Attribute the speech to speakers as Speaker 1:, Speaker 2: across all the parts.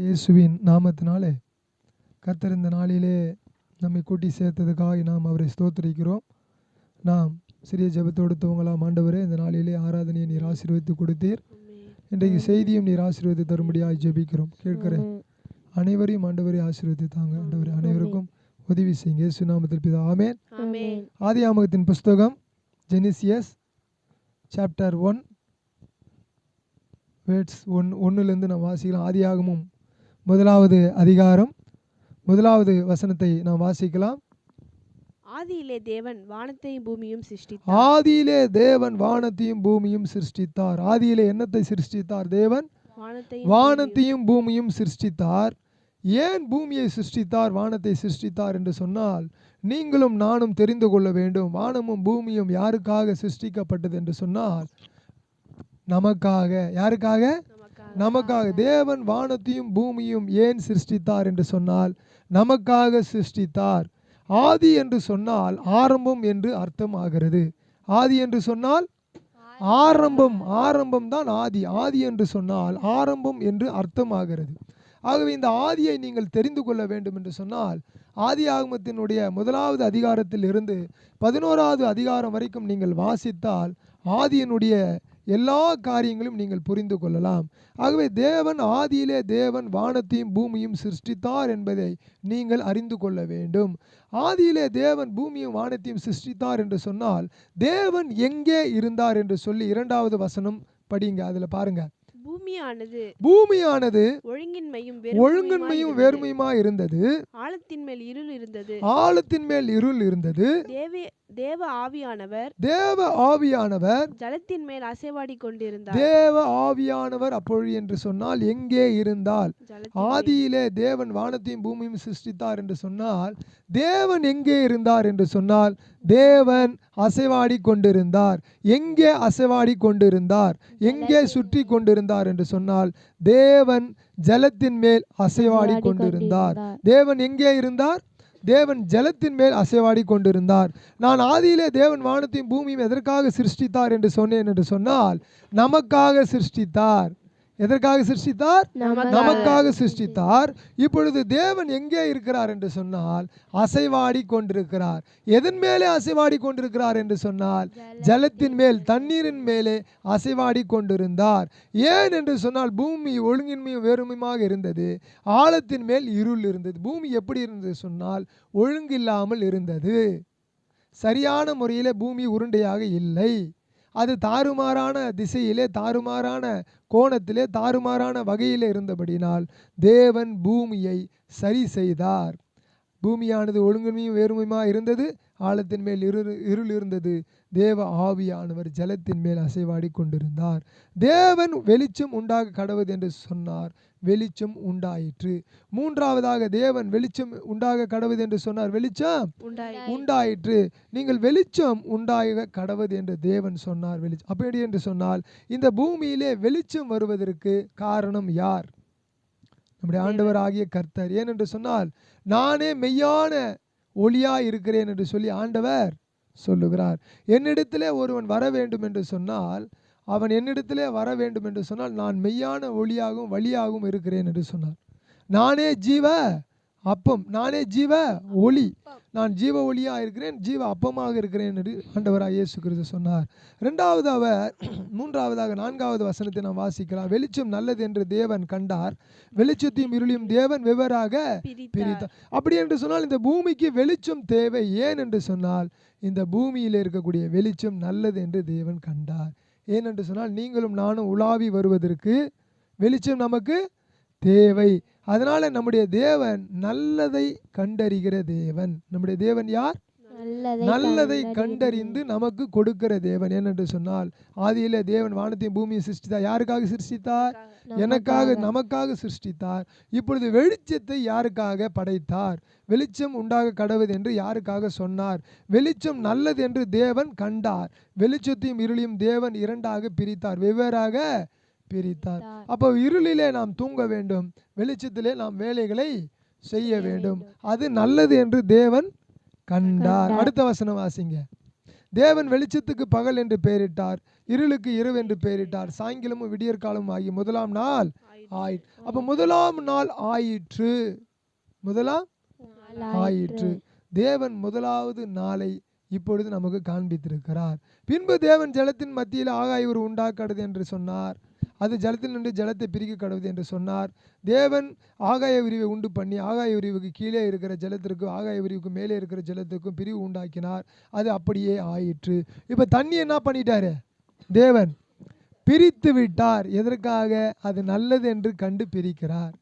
Speaker 1: இயேசுவின் நாமத்தினாலே கர்த்தர் இந்த நாளிலே நம்மை கூட்டி சேர்த்ததுக்காக நாம் அவரை ஸ்தோத்திரிக்கிறோம். நாம் சிறிய ஜெபத்தோடு துவங்கலாம். ஆண்டவரே இந்த நாளிலே ஆராதனையை நீர் ஆசீர்வதித்து கொடுத்தீர். இன்றைக்கு செய்தியும் நீர் ஆசீர்வதி தரும்படியாக ஜெபிக்கிறோம். கேட்கிறேன் அனைவரையும் ஆண்டவரை ஆசீர்வதி தாங்க. ஆண்டவரே அனைவருக்கும் உதவி செய்யுங்க. இயேசு நாமத்தில் பிதா ஆமென்.
Speaker 2: ஆமென்.
Speaker 1: ஆதியாமகத்தின் புஸ்தகம் Genesis chapter one words one ஒன்றுலேருந்து நாம் வாசிக்கலாம். ஆதியாகமும் முதலாவது அதிகாரம் முதலாவது வசனத்தை நாம் வாசிக்கலாம்.
Speaker 2: ஆதியிலே தேவன் வானத்தையும் பூமியும் சிருஷ்டித்தார்.
Speaker 1: ஆதியிலே தேவன் வானத்தையும் பூமியும் சிருஷ்டித்தார். ஆதியிலே என்னத்தை சிருஷ்டித்தார் தேவன்?
Speaker 2: வானத்தையும்
Speaker 1: வானத்தையும் பூமியும் சிருஷ்டித்தார். ஏன் பூமியை சிருஷ்டித்தார் வானத்தை சிருஷ்டித்தார் என்று சொன்னால் நீங்களும் நானும் தெரிந்து கொள்ள வேண்டும். வானமும் பூமியும் யாருக்காக சிருஷ்டிக்கப்பட்டது என்று சொன்னால் நமக்காக. யாருக்காக?
Speaker 2: நமக்காக
Speaker 1: தேவன் வானத்தையும் பூமியும் ஏன் சிருஷ்டித்தார் என்று சொன்னால் நமக்காக சிருஷ்டித்தார். ஆதி என்று சொன்னால் ஆரம்பம் என்று அர்த்தம் ஆகிறது ஆதி என்று சொன்னால் ஆரம்பம் ஆரம்பம் தான் ஆதி. ஆதி என்று சொன்னால் ஆரம்பம் என்று அர்த்தம் ஆகிறது ஆகவே இந்த ஆதியை நீங்கள் தெரிந்து கொள்ள வேண்டும் என்று சொன்னால் ஆதி ஆகமத்தினுடைய முதலாவது அதிகாரத்தில் இருந்து பதினோராவது அதிகாரம் வரைக்கும் நீங்கள் வாசித்தால் ஆதியினுடைய எல்லா காரியங்களும் நீங்கள் புரிந்து கொள்ளலாம். ஆகவே தேவன் ஆதியிலே தேவன் வானத்தையும் பூமியும் சிருஷ்டித்தார் என்பதை நீங்கள் அறிந்து கொள்ள வேண்டும். ஆதியிலே தேவன் பூமியும் வானத்தையும் சிருஷ்டித்தார் என்று சொன்னால் தேவன் எங்கே இருந்தார் என்று சொல்லி இரண்டாவது வசனம் படிங்க அதில் பாருங்க.
Speaker 2: பூமியானது
Speaker 1: பூமியானது
Speaker 2: ஒழுங்கின்மையும்
Speaker 1: ஒழுங்கன்மையும் வேர்மையுமா இருந்தது
Speaker 2: ஆழத்தின் மேல் இருள் இருந்தது.
Speaker 1: ஆழத்தின் மேல் இருள் இருந்தது.
Speaker 2: தேவே ஆவியானவர்
Speaker 1: தேவ ஆவியானவர்
Speaker 2: ஜலத்தின் மேல் அசைவாடி கொண்டிருந்தார்.
Speaker 1: தேவ ஆவியானவர் அப்பொழுது என்று சொன்னால் எங்கே இருந்தால்? ஆதியிலே தேவன் வானத்தையும் பூமியும் சிருஷ்டித்தார் என்று சொன்னால் தேவன் எங்கே இருந்தார் என்று சொன்னால் தேவன் அசைவாடி கொண்டிருந்தார். எங்கே அசைவாடி கொண்டிருந்தார்? எங்கே சுற்றி கொண்டிருந்தார் என்று சொன்னால் தேவன் ஜலத்தின் மேல் அசைவாடி கொண்டிருந்தார். தேவன் எங்கே இருந்தார்? தேவன் ஜலத்தின் மேல் அசைவாடி கொண்டிருந்தார். நான் ஆதியிலே தேவன் வானத்தையும் பூமியும் எதற்காக சிருஷ்டித்தார் என்று சொன்னேன் என்று சொன்னால் நமக்காக சிருஷ்டித்தார். எதற்காக சிருஷ்டித்தார்? நமக்காக சிருஷ்டித்தார். இப்பொழுது தேவன் எங்கே இருக்கிறார் என்று சொன்னால் அசைவாடி கொண்டிருக்கிறார். எதன் மேலே அசைவாடி கொண்டிருக்கிறார் என்று சொன்னால் ஜலத்தின் மேல் தண்ணீரின் மேலே அசைவாடி கொண்டிருந்தார். ஏன் என்று சொன்னால் பூமி ஒழுங்கின்மையும் வேறுமையுமாக இருந்தது. ஆழத்தின் மேல் இருள் இருந்தது. பூமி எப்படி இருந்தது சொன்னால் ஒழுங்கில்லாமல் இருந்தது. சரியான முறையிலே பூமி உருண்டையாக இல்லை. அது தாறுமாறான திசையிலே தாறுமாறான கோணத்திலே தாறுமாறான வகையிலே இருந்தபடினால் தேவன் பூமியை சரி செய்தார். பூமியானது ஒழுங்குமையும் வேறுமையுமா இருந்தது? ஆழத்தின் மேல் இருள் இருள் இருந்தது தேவ ஆவியானவர் ஜலத்தின் மேல் அசைவாடி கொண்டிருந்தார். தேவன் வெளிச்சம் உண்டாக கடவுது என்று சொன்னார். வெளிச்சம் உண்டாயிற்று. மூன்றாவதாக தேவன் வெளிச்சம் உண்டாக கடவுது என்று சொன்னார். வெளிச்சம்
Speaker 2: உண்டாய்
Speaker 1: உண்டாயிற்று. நீங்கள் வெளிச்சம் உண்டாக கடவுது என்று தேவன் சொன்னார். வெளிச்சம் அப்படி என்று சொன்னால் இந்த பூமியிலே வெளிச்சம் வருவதற்கு காரணம் யார்? நம்முடைய ஆண்டவர் ஆகிய கர்த்தர். ஏனென்று சொன்னால் நானே மெய்யான ஒளியா இருக்கிறேன் என்று சொல்லி ஆண்டவர் சொல்லுகிறார். என்னிடத்திலே ஒருவன் வர வேண்டும் என்று சொன்னால் அவன் என்னிடத்திலே வர வேண்டும் என்று சொன்னால் நான் மெய்யான ஒளியாகவும் வழியாகவும் இருக்கிறேன் என்று சொன்னார். நானே ஜீவ அப்பம். நானே ஜீவ ஒளி. நான் ஜீவ ஒளியா இருக்கிறேன் ஜீவ அப்பமாக இருக்கிறேன் என்று ஆண்டவராக இயேசு கிறிஸ்து சொன்னார். ரெண்டாவது அவர் மூன்றாவதாக நான்காவது வசனத்தை நாம் வாசிக்கலாம். வெளிச்சம் நல்லது என்று தேவன் கண்டார். வெளிச்சத்தையும் இருளையும் தேவன் வெவ்வேறாக
Speaker 2: பிரித்தார்.
Speaker 1: அப்படி என்று சொன்னால் இந்த பூமிக்கு வெளிச்சம் தேவை. ஏன் என்று சொன்னால் இந்த பூமியில் இருக்கக்கூடிய வெளிச்சம் நல்லது என்று தேவன் கண்டார். ஏனென்று சொன்னால் நீங்களும் நானும் உலாவி வருவதற்கு வெளிச்சம் நமக்கு தேவை. அதனால நம்முடைய தேவன் நல்லதை கண்டறிகிற தேவன். நம்முடைய தேவன் யார்? நல்லதை கண்டறிந்து நமக்கு கொடுக்கிற தேவன் ஏனென்று சொன்னால் ஆதியிலே தேவன் வானத்தையும் பூமியை சிருஷ்டித்தார். யாருக்காக சிருஷ்டித்தார்? எனக்காக நமக்காக சிருஷ்டித்தார். இப்பொழுது வெளிச்சத்தை யாருக்காக படைத்தார்? வெளிச்சம் உண்டாக கடவுது என்று யாருக்காக சொன்னார்? வெளிச்சம் நல்லது என்று தேவன் கண்டார். வெளிச்சத்தையும் இருளையும் தேவன் இரண்டாக பிரித்தார். வெவ்வேறாக பிரித்தார். அப்போ இருளிலே நாம் தூங்க வேண்டும். வெளிச்சத்திலே நாம் வேலைகளை செய்ய வேண்டும். அது நல்லது என்று தேவன் கண்டார். அடுத்த வசனம் வாசிங்க. தேவன் வெளிச்சத்துக்கு பகல் என்று பெயரிட்டார் இருளுக்கு இரவு என்று பெயரிட்டார் சாயங்காலமும் விடியற்காலமும் ஆகி முதலாம் நாள் ஆயிற்று. அப்ப முதலாம் நாள் ஆயிற்று. முதலாம் ஆயிற்று. தேவன் முதலாவது நாளை இப்பொழுது நமக்கு காண்பித்திருக்கிறார். பின்பு தேவன் ஜலத்தின் மத்தியில் ஆகாய ஒரு உண்டாக்கடுது என்று சொன்னார். அது ஜலத்தில் நின்று ஜலத்தை பிரிக்க கடவுது என்று சொன்னார். தேவன் ஆகாய விரிவை உண்டு பண்ணி ஆகாய விரிவுக்கு கீழே இருக்கிற ஜலத்திற்கும் ஆகாய விரிவுக்கு மேலே இருக்கிற ஜலத்துக்கும் பிரிவு உண்டாக்கினார். அது அப்படியே ஆயிற்று. இப்போ தண்ணி என்ன பண்ணிட்டாரு? தேவன் பிரித்து விட்டார். எதற்காக? அது நல்லது என்று கண்டு பிரிக்கிறார்.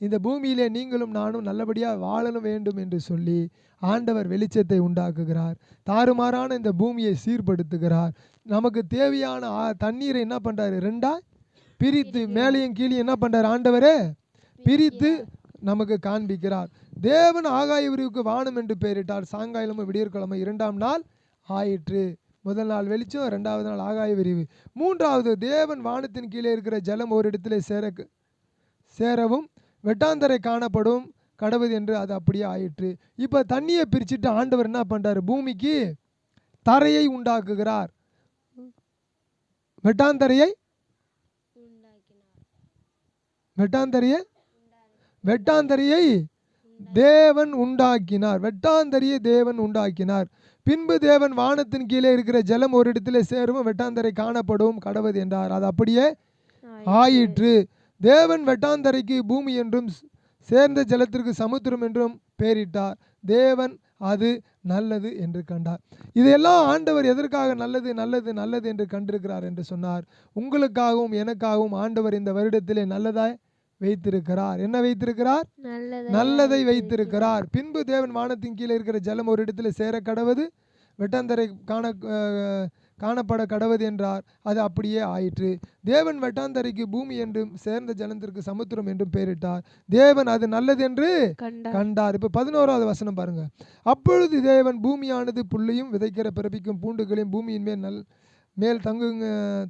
Speaker 1: இந்த பூமியிலே நீங்களும் நானும் நல்லபடியாக வாழணும் வேண்டும் என்று சொல்லி ஆண்டவர் வெளிச்சத்தை உண்டாக்குகிறார். தாறுமாறான இந்த பூமியை சீர்படுத்துகிறார். நமக்கு தேவையான தண்ணீரை என்ன பண்ணுறாரு ரெண்டா பிரித்து மேலேயும் கீழே என்ன பண்றாரு? ஆண்டவரே பிரித்து நமக்கு காண்பிக்கிறார். தேவன் ஆகாய விரிவுக்கு வானம் என்று பெயரிட்டார். சாயங்காலமும் விடியற்கிழமை இரண்டாம் நாள் ஆயிற்று. முதல் நாள் வெளிச்சம் ரெண்டாவது நாள் ஆகாய விரிவு. மூன்றாவது தேவன் வானத்தின் கீழே இருக்கிற ஜலம் ஒரு இடத்திலே சேர சேரவும் வெட்டாந்தரை காணப்படும் கடவுது என்று அது அப்படியே ஆயிற்று. இப்போ தண்ணியை பிரிச்சுட்டு ஆண்டவர் என்ன பண்றாரு? பூமிக்கு தரையை உண்டாக்குகிறார். வெட்டாந்தரையை வெட்டாந்தரையை? வெட்டாந்தரையை தேவன் உண்டாக்கினார். வெட்டாந்தரையை தேவன் உண்டாக்கினார். பின்பு தேவன் வானத்தின் கீழே இருக்கிற ஜலம் ஒரு இடத்துல சேரும் வெட்டாந்தரை காணப்படும் கடவுது என்றார். அது அப்படியே ஆயிற்று. தேவன் வெட்டாந்தரைக்கு பூமி என்றும் சேர்ந்த ஜலத்திற்கு சமுத்திரம் என்றும் பெயரிட்டார். தேவன் அது நல்லது என்று கண்டார். இதெல்லாம் ஆண்டவர் எதற்காக நல்லது நல்லது நல்லது என்று கண்டிருக்கிறார் என்று சொன்னார்? உங்களுக்காகவும் எனக்காகவும் ஆண்டவர் இந்த வருடத்திலே நல்லதாய் வைத்திருக்கிறார். என்ன வைத்திருக்கிறார்? நல்லதை வைத்திருக்கிறார். பின்பு தேவன் வானத்தின் கீழே இருக்கிற ஜலம் ஒரு இடத்துல சேர கடவது வெட்டாந்தரை காண காணப்பட கடவது என்றார். அது அப்படியே ஆயிற்று. தேவன் வெட்டாந்தரைக்கு பூமி என்றும் சேர்ந்த ஜலத்திற்கு சமுத்திரம் என்றும் பெயரிட்டார். தேவன் அது நல்லது என்று
Speaker 2: கண்டார்.
Speaker 1: இப்போ பதினோராவது வசனம் பாருங்க. அப்பொழுது தேவன் பூமியானது புல்லையும் விதைக்கிற பிறப்பிக்கும் பூண்டுகளையும் பூமியின் மேல் நல் மேல் தங்குங்க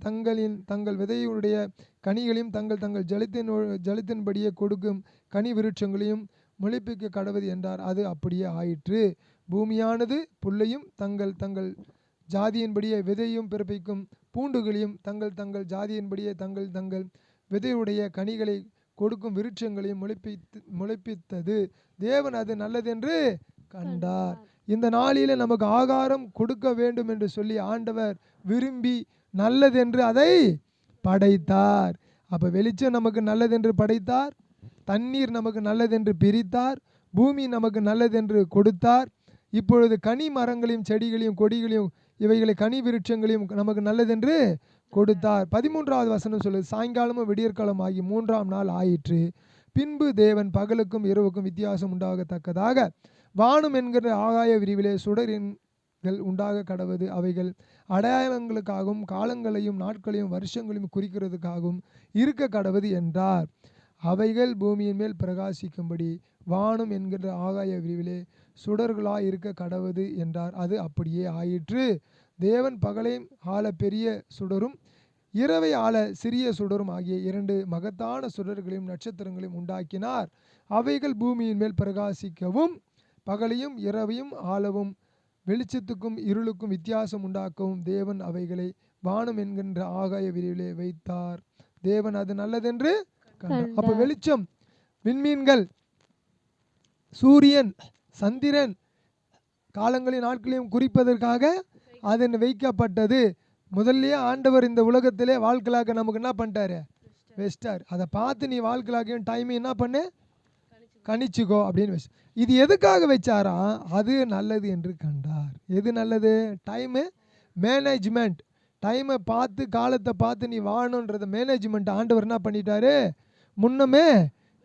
Speaker 1: தங்களின் தங்கள் விதையுடைய கனிகளையும் தங்கள் தங்கள் ஜலத்தின் ஜலத்தின்படியே கொடுக்கும் கனி விருட்சங்களையும் முளைப்பிக்க கடவுது என்றார். அது அப்படியே ஆயிற்று. பூமியானது புல்லையும் தங்கள் தங்கள் ஜாதியின்படியே விதையும் பிறப்பிக்கும் பூண்டுகளையும் தங்கள் தங்கள் ஜாதியின்படியே தங்கள் தங்கள் விதையுடைய கனிகளை கொடுக்கும் விருட்சங்களையும் முளைப்பித்து முளைப்பித்தது. தேவன் அது நல்லதென்று கண்டார். இந்த நாளிலே நமக்கு ஆகாரம் கொடுக்க வேண்டும் என்று சொல்லி ஆண்டவர் விரும்பி நல்லதென்று அதை படைத்தார். அப்ப வெளிச்சம் நமக்கு நல்லதென்று படைத்தார். தண்ணீர் நமக்கு நல்லதென்று பிரித்தார். பூமி நமக்கு நல்லதென்று கொடுத்தார். இப்பொழுது கனி மரங்களையும் செடிகளையும் கொடிகளையும் இவைகளை கனி விருட்சங்களையும் நமக்கு நல்லதென்று கொடுத்தார். பதிமூன்றாவது வசனம் சொல்லுது சாயங்காலமும் விடியற்காலம் ஆகி மூன்றாம் நாள் ஆயிற்று. பின்பு தேவன் பகலுக்கும் இரவுக்கும் வித்தியாசம் உண்டாகத்தக்கதாக வானம் என்கிற ஆகாய விரிவிலே சுடரின்கள் உண்டாக கடவது அவைகள் அடையாளங்களுக்காகவும் காலங்களையும் நாட்களையும் வருஷங்களையும் குறிக்கிறதுக்காகவும் இருக்க கடவது என்றார். அவைகள் பூமியின் மேல் பிரகாசிக்கும்படி வானம் என்கிற ஆகாய விரிவிலே சுடர்களாய் இருக்க கடவது என்றார். அது அப்படியே ஆயிற்று. தேவன் பகலை ஆள பெரிய சுடரும் இரவை ஆள சிறிய சுடரும் ஆகிய இரண்டு மகத்தான சுடர்களையும் நட்சத்திரங்களையும் உண்டாக்கினார். அவைகள் பூமியின் மேல் பிரகாசிக்கவும் பகலையும் இரவையும் ஆளவும் வெளிச்சத்துக்கும் இருளுக்கும் வித்தியாசம் உண்டாக்கவும் தேவன் அவைகளை வானம் என்கின்ற ஆகாய விரிவிலே வைத்தார். தேவன் அது நல்லதென்று அப்ப. வெளிச்சம் விண்மீன்கள் சூரியன் சந்திரன் காலங்களையும் நாட்களையும் குறிப்பதற்காக அதன் வைக்கப்பட்டது. முதல்லயே ஆண்டவர் இந்த உலகத்திலே வாழ்க்கலாக்க நமக்கு என்ன பண்ணிட்டாரு? வெஸ்டார் அதை பார்த்து நீ வாழ்க்கலாக்கையும் டைம் என்ன பண்ணு? கணிச்சுக்கோ அப்படின்னு வச்சு இது எதுக்காக வச்சாரா? அது நல்லது என்று கண்டார். எது நல்லது? டைமு மேனேஜ்மெண்ட் டைமை பார்த்து காலத்தை பார்த்து நீ வாழணுன்றத மேனேஜ்மெண்ட் ஆண்டவர் என்ன பண்ணிட்டாரு? முன்னமே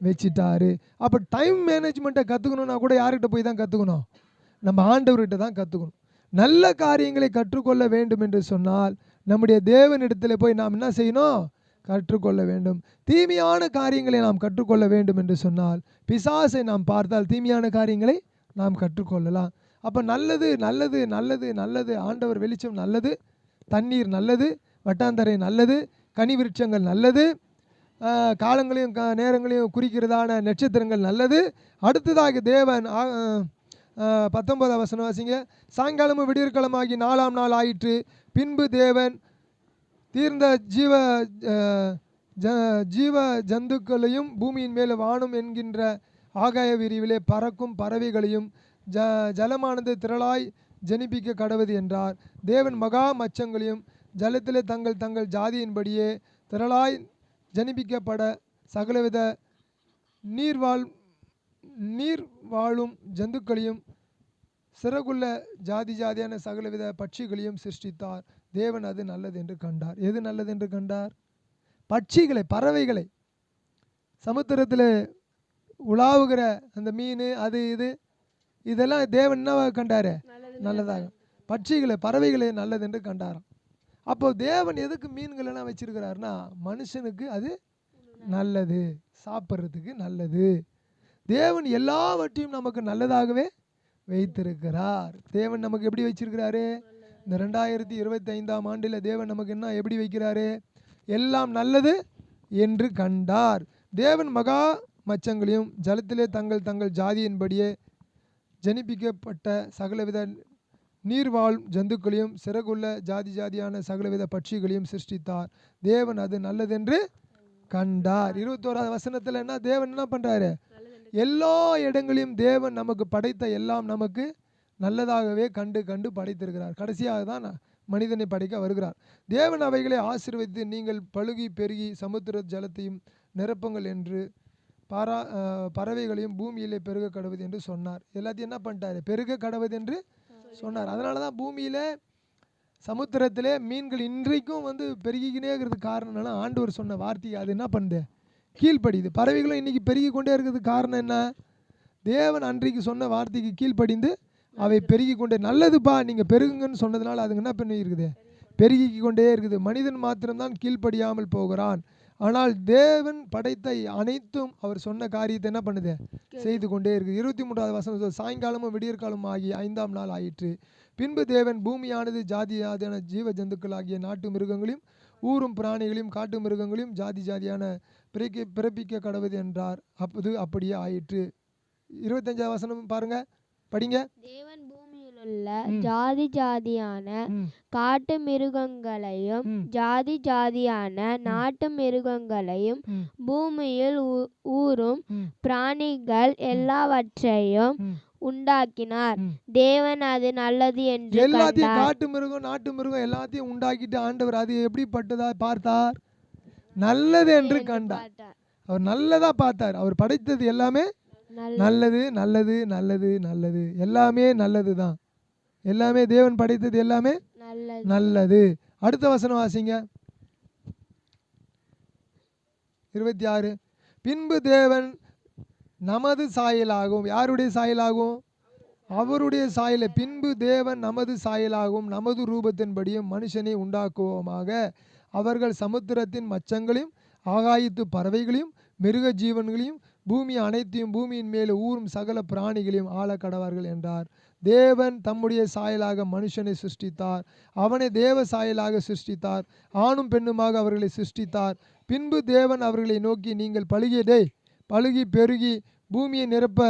Speaker 1: வச்சிட்டாரு. அப்போ டைம் மேனேஜ்மெண்ட்டை கற்றுக்கணுன்னா கூட யார்கிட்ட போய் தான் கற்றுக்கணும் நம்ம ஆண்டவர்கிட்ட தான் கற்றுக்கணும் நல்ல காரியங்களை கற்றுக்கொள்ள வேண்டும் என்று சொன்னால் நம்முடைய தேவனிடத்தில் போய் நாம் என்ன செய்யணும்? கற்றுக்கொள்ள வேண்டும். தீமையான காரியங்களை நாம் கற்றுக்கொள்ள வேண்டும் என்று சொன்னால் பிசாசை நாம் பார்த்தால் தீமையான காரியங்களை நாம் கற்றுக்கொள்ளலாம். அப்போ நல்லது நல்லது நல்லது நல்லது ஆண்டவர் வெளிச்சம் நல்லது தண்ணீர் நல்லது வட்டாந்தரை நல்லது கனி விருட்சங்கள் நல்லது காலங்களையும் க நேரங்களையும் குறிக்கிறதான நட்சத்திரங்கள் நல்லது. அடுத்ததாக தேவன் ஆ- பத்தொன்பதாம் வசனம் வாசிங்க. சாயங்காலமும் விடியற்காலமாகி நாலாம் நாள் ஆயிற்று. பின்பு தேவன் தீர்ந்த ஜீவ ஜ ஜீவ ஜந்துக்களையும் பூமியின் மேல் வானும் என்கின்ற ஆகாய விரிவிலே பறக்கும் பறவைகளையும் ஜ ஜலமானது திரளாய் ஜனிப்பிக்க கடவுது என்றார். தேவன் மகா மச்சங்களையும் ஜலத்திலே தங்கள் தங்கள் ஜாதியின்படியே திரளாய் ஜனிப்பிக்கப்பட சகலவித நீர்வாழ் நீர் வாழும் ஜந்துக்களையும் சிறகுள்ள ஜாதி ஜாதியான சகலவித பட்சிகளையும் சிருஷ்டித்தார். தேவன் அது நல்லது என்று கண்டார். எது நல்லது என்று கண்டார்? பட்சிகளை பறவைகளை. சமுத்திரத்தில் உலாவுகிற அந்த மீன் அது இது இதெல்லாம் தேவன் என்ன கண்டாரு?
Speaker 2: நல்லது
Speaker 1: நல்லதாக. பட்சிகளை பறவைகளை நல்லது என்று கண்டாராம். அப்போ தேவன் எதுக்கு மீன்களெல்லாம் வச்சுருக்கிறாருன்னா மனுஷனுக்கு அது நல்லது சாப்பிட்றதுக்கு நல்லது. தேவன் எல்லாவற்றையும் நமக்கு நல்லதாகவே வைத்திருக்கிறார். தேவன் நமக்கு எப்படி வச்சிருக்கிறாரு? இந்த ரெண்டாயிரத்தி இருபத்தைந்தாம் ஆண்டில் தேவன் நமக்கு என்ன எப்படி வைக்கிறாரு? எல்லாம் நல்லது என்று கண்டார். தேவன் மகா மச்சங்களையும் ஜலத்திலே தங்கள் தங்கள் ஜாதியின்படியே ஜனிப்பிக்கப்பட்ட சகலவித நீர்வாழ் ஜந்துக்களையும் சிறகுள்ள ஜாதி ஜாதியான சகலவித பட்சிகளையும் சிருஷ்டித்தார். தேவன் அது நல்லதென்று கண்டார். இருபத்தோராது வசனத்தில் என்ன? தேவன் என்ன பண்றாரு? எல்லா இடங்களையும் தேவன் நமக்கு படைத்த எல்லாம் நமக்கு நல்லதாகவே கண்டு கண்டு படைத்திருக்கிறார். கடைசியாக தான் மனிதனை படைக்க வருகிறார். தேவன் அவைகளை ஆசிர்வதித்து நீங்கள் பழுகி பெருகி சமுத்திர ஜலத்தையும் நிரப்புங்கள் என்று பறா அஹ், பறவைகளையும் பூமியிலே பெருக கடவுது என்று சொன்னார். எல்லாத்தையும் என்ன பண்ணிட்டாரு? பெருக கடவுது என்று சொன்னார். அதனால தான் பூமியில் சமுத்திரத்தில் மீன்கள் இன்றைக்கும் வந்து பெருகிக்கினே இருக்கிறதுக்கு காரணம் ஆண்டவர் சொன்ன வார்த்தை அது என்ன பண்ணுது? கீழ்ப்படியுது. பறவைகளும் இன்றைக்கி பெருகி கொண்டே இருக்கிறதுக்கு காரணம் என்ன? தேவன் அன்றைக்கு சொன்ன வார்த்தைக்கு கீழ்ப்படிந்து அவை பெருகி கொண்டே நல்லதுப்பா நீங்கள் பெருகுங்கன்னு சொன்னதுனால அதுங்க என்ன பண்ணி இருக்குது பெருகி கொண்டே இருக்குது. மனிதன் மாத்திரம்தான் கீழ்ப்படியாமல் போகிறான். ஆனால் தேவன் படைத்த அனைத்தும் அவர் சொன்ன காரியத்தை என்ன பண்ணுது? செய்து கொண்டே இருக்குது இருபத்தி மூன்றாவது வசனம் சாயங்காலமும் விடியற்காலமும் ஆகி ஐந்தாம் நாள் ஆயிற்று. பின்பு தேவன் பூமியானது ஜாதி ஜாதியான ஜீவ ஜந்துக்கள் ஆகிய நாட்டு மிருகங்களையும் ஊரும் பிராணிகளையும் காட்டு மிருகங்களையும் ஜாதி ஜாதியான பிறக்க பிறப்பிக்க கடவுது என்றார். அப்போது அப்படியே ஆயிற்று. இருபத்தஞ்சாவது வசனம் பாருங்க. படிங்க.
Speaker 3: தேவன் உள்ள
Speaker 1: ம்.
Speaker 3: ஜாதி ஜாதியான
Speaker 1: ம்,
Speaker 3: காட்டு மிருகங்களையும்
Speaker 1: ம்,
Speaker 3: ஜாதி ஜாதியான நாட்டு மிருகங்களையும்
Speaker 1: ம்,
Speaker 3: பூமியில் ஊ- ஊரும்
Speaker 1: ம்,
Speaker 3: பிராணிகள் எல்லாவற்றையும்
Speaker 1: ம்,
Speaker 3: உண்டாக்கினார்.
Speaker 1: ம்.
Speaker 3: தேவன் அது நல்லது என்று
Speaker 1: எல்லாத்தையும்
Speaker 3: கண்டார்.
Speaker 1: காட்டு மிருகம் நாட்டு மிருகம் எல்லாத்தையும் உண்டாக்கிட்டு ஆண்டவர் அது எப்படிப்பட்டதா பார்த்தார்? நல்லது என்று கண்டார்.
Speaker 3: பார்த்தார்.
Speaker 1: அவர் நல்லதா பார்த்தார். அவர் படைத்தது எல்லாமே
Speaker 3: நல்ல-
Speaker 1: நல்லது நல்லது நல்லது நல்லது. எல்லாமே நல்லது தான் எல்லாமே தேவன் படைத்தது எல்லாமே
Speaker 3: நல்லது.
Speaker 1: அடுத்த வசனம் வாசிங்க. இருபத்தி ஆறு. பின்பு தேவன் நமது சாயலாகும். யாருடைய சாயலாகும்? அவருடைய சாயல. பின்பு தேவன் நமது சாயலாகும். நமது ரூபத்தின்படியும் மனுஷனை உண்டாக்குவோமாக. அவர்கள் சமுத்திரத்தின் மச்சங்களையும் ஆகாயத்து பறவைகளையும் மிருக ஜீவன்களையும் பூமி அனைத்தையும் பூமியின் மேலே ஊறும் சகல பிராணிகளையும் ஆள கடவார்கள் என்றார். தேவன் தம்முடைய சாயலாக மனுஷனை சிருஷ்டித்தார். அவனை தேவ சாயலாக சிருஷ்டித்தார். ஆணும் பெண்ணுமாக அவர்களை சிருஷ்டித்தார். பின்பு தேவன் அவர்களை நோக்கி நீங்கள் பழுகியதே பழுகி பெருகி பூமியை நிரப்ப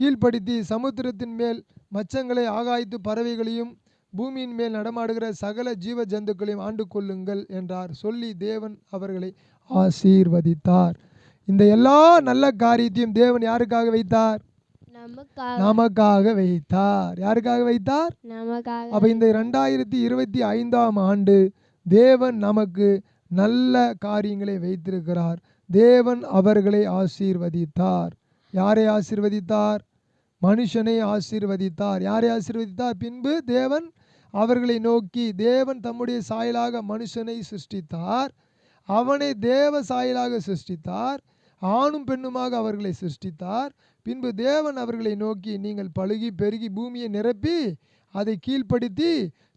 Speaker 1: கீழ்ப்படுத்தி சமுத்திரத்தின் மேல் மச்சங்களை ஆகாய்த்து பறவைகளையும் பூமியின் மேல் நடமாடுகிற சகல ஜீவ ஜந்துக்களையும் ஆண்டு கொள்ளுங்கள் என்றார். சொல்லி தேவன் அவர்களை ஆசீர்வதித்தார். இந்த எல்லா நல்ல காரியத்தையும் தேவன் யாருக்காக வைத்தார்?
Speaker 3: நமக்காக.
Speaker 1: வைத்தார். யாருக்காக வைத்தார்? அப்ப இந்த ரெண்டாயிரத்தி இருபத்தி ஐந்தாம் ஆண்டு தேவன் நமக்கு நல்ல காரியங்களை வைத்திருக்கிறார். தேவன் அவர்களை ஆசீர்வதித்தார். யாரை ஆசீர்வதித்தார்? மனுஷனை ஆசீர்வதித்தார். யாரை ஆசீர்வதித்தார்? பின்பு தேவன் அவர்களை நோக்கி தேவன் தம்முடைய சாயலாக மனுஷனை சிருஷ்டித்தார். அவனை தேவ சாயலாக சிருஷ்டித்தார். ஆணும் பெண்ணுமாக அவர்களை சிருஷ்டித்தார். பின்பு தேவன் அவர்களை நோக்கி நீங்கள் பழுகி பெருகி பூமியை நிரப்பி அதை கீழ்ப்படுத்தி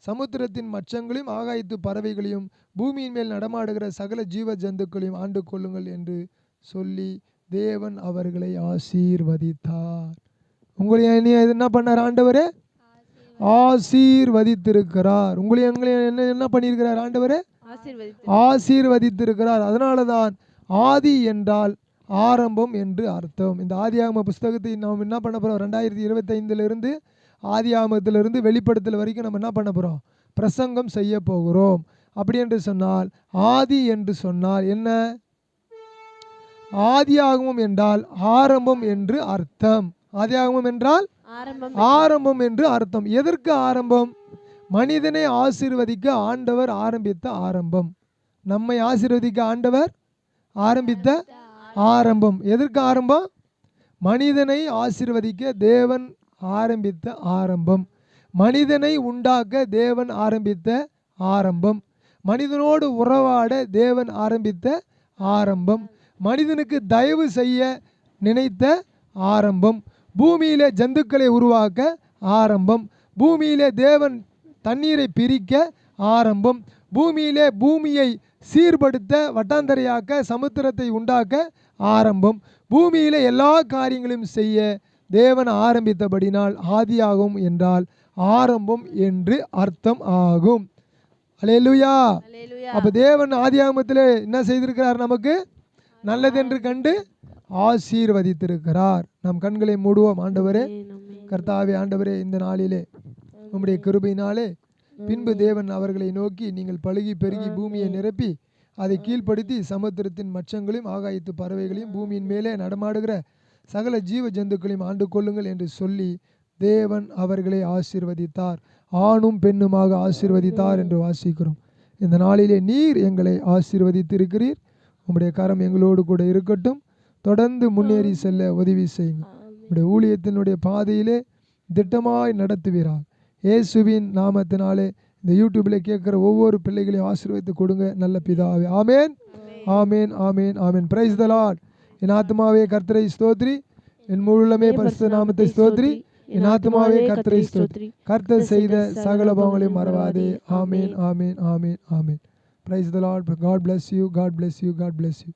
Speaker 1: சமுத்திரத்தின் மச்சங்களையும் ஆகாயத்து பறவைகளையும் பூமியின் மேல் நடமாடுகிற சகல ஜீவ ஜந்துக்களையும் ஆண்டு கொள்ளுங்கள் என்று சொல்லி தேவன் அவர்களை ஆசீர்வதித்தார். உங்களை என்னைய என்ன பண்ணார் ஆண்டவரே? ஆசீர்வதித்திருக்கிறார். உங்களை எங்களை என்ன என்ன பண்ணியிருக்கிறார் ஆண்டவரே?
Speaker 2: ஆசீர்வதித்து
Speaker 1: ஆசீர்வதித்திருக்கிறார். அதனால தான் ஆதி என்றால் ஆரம்பம் என்று அர்த்தம். இந்த ஆதியாகம புஸ்தகத்தை நாம் என்ன பண்ண போகிறோம் ரெண்டாயிரத்தி இருபத்தைந்திலிருந்து ஆதியாகமத்திலிருந்து வெளிப்படுத்தல் வரைக்கும் நம்ம என்ன பண்ண போகிறோம் பிரசங்கம் செய்ய போகிறோம். அப்படி என்று சொன்னால் ஆதி என்று சொன்னால் என்ன? ஆதியாகமம் என்றால் ஆரம்பம் என்று அர்த்தம். ஆதியாகமம் என்றால்
Speaker 2: ஆரம்பம்.
Speaker 1: ஆரம்பம் என்று அர்த்தம். எதற்கு ஆரம்பம்? மனிதனை ஆசீர்வதிக்க ஆண்டவர் ஆரம்பித்த ஆரம்பம். நம்மை ஆசீர்வதிக்க ஆண்டவர் ஆரம்பித்த ஆரம்பம். எதற்கு ஆரம்பம்? மனிதனை ஆசிர்வதிக்க தேவன் ஆரம்பித்த ஆரம்பம். மனிதனை உண்டாக்க தேவன் ஆரம்பித்த ஆரம்பம். மனிதனோடு உறவாட தேவன் ஆரம்பித்த ஆரம்பம். மனிதனுக்கு தயவு செய்ய நினைத்த ஆரம்பம். பூமியிலே ஜந்துக்களை உருவாக்க ஆரம்பம். பூமியில தேவன் தண்ணீரை பிரிக்க ஆரம்பம். பூமியிலே பூமியை சீர்படுத்த வட்டாந்தரையாக்க சமுத்திரத்தை உண்டாக்க ஆரம்பம். பூமியிலே எல்லா காரியங்களையும் செய்ய தேவன் ஆரம்பித்தபடினால் ஆதியாகும் என்றால் ஆரம்பம் என்று அர்த்தம் ஆகும். அலேலுயா அப்ப தேவன் ஆதியாகமத்திலே என்ன செய்திருக்கிறார் நமக்கு? நல்லதென்று கண்டு ஆசீர்வதித்திருக்கிறார். நம் கண்களை மூடுவோம் ஆண்டவரே. கர்த்தாவே ஆண்டவரே இந்த நாளிலே உம்முடைய கிருபையினாலே பின்பு தேவன் அவர்களை நோக்கி நீங்கள் பழுகி பெருகி பூமியை நிரப்பி அதை கீழ்ப்படுத்தி சமுத்திரத்தின் மச்சங்களையும் ஆகாயத்து பறவைகளையும் பூமியின் மேலே நடமாடுகிற சகல ஜீவ ஜந்துக்களையும் ஆண்டு கொள்ளுங்கள் என்று சொல்லி தேவன் அவர்களை ஆசீர்வதித்தார். ஆணும் பெண்ணுமாக ஆசீர்வதித்தார் என்று வாசிக்கிறோம். இந்த நாளிலே நீர் எங்களை ஆசீர்வதித்திருக்கிறீர். உம்முடைய கரம் எங்களோடு கூட இருக்கட்டும். தொடர்ந்து முன்னேறி செல்ல உதவி செய்யுங்க உம்முடைய ஊழியத்தினுடைய பாதையிலே திட்டமாய் நடத்துவீராக. இயேசுவின் நாமத்தினாலே இந்த யூடியூப்ல கேட்குற ஒவ்வொரு பிள்ளைகளையும் ஆசீர்வதித்து கொடுங்க. நல்ல பிதாவே. ஆமேன். ஆமேன். ஆமேன் ஆமேன் பிரைஸ் த லார்ட் என் ஆத்மாவே கர்த்தரை ஸ்தோத்ரி. என் முழுமே பரிசுத்த நாமத்தை ஸ்தோத்ரி. என் ஆத்மாவே கர்த்தரை ஸ்தோத்ரி. கர்த்தர் செய்த சகல பாவங்களையும் மறவாதே. ஆமேன் ஆமேன். ஆமேன் ஆமேன். Praise the Lord God bless you God bless you God bless you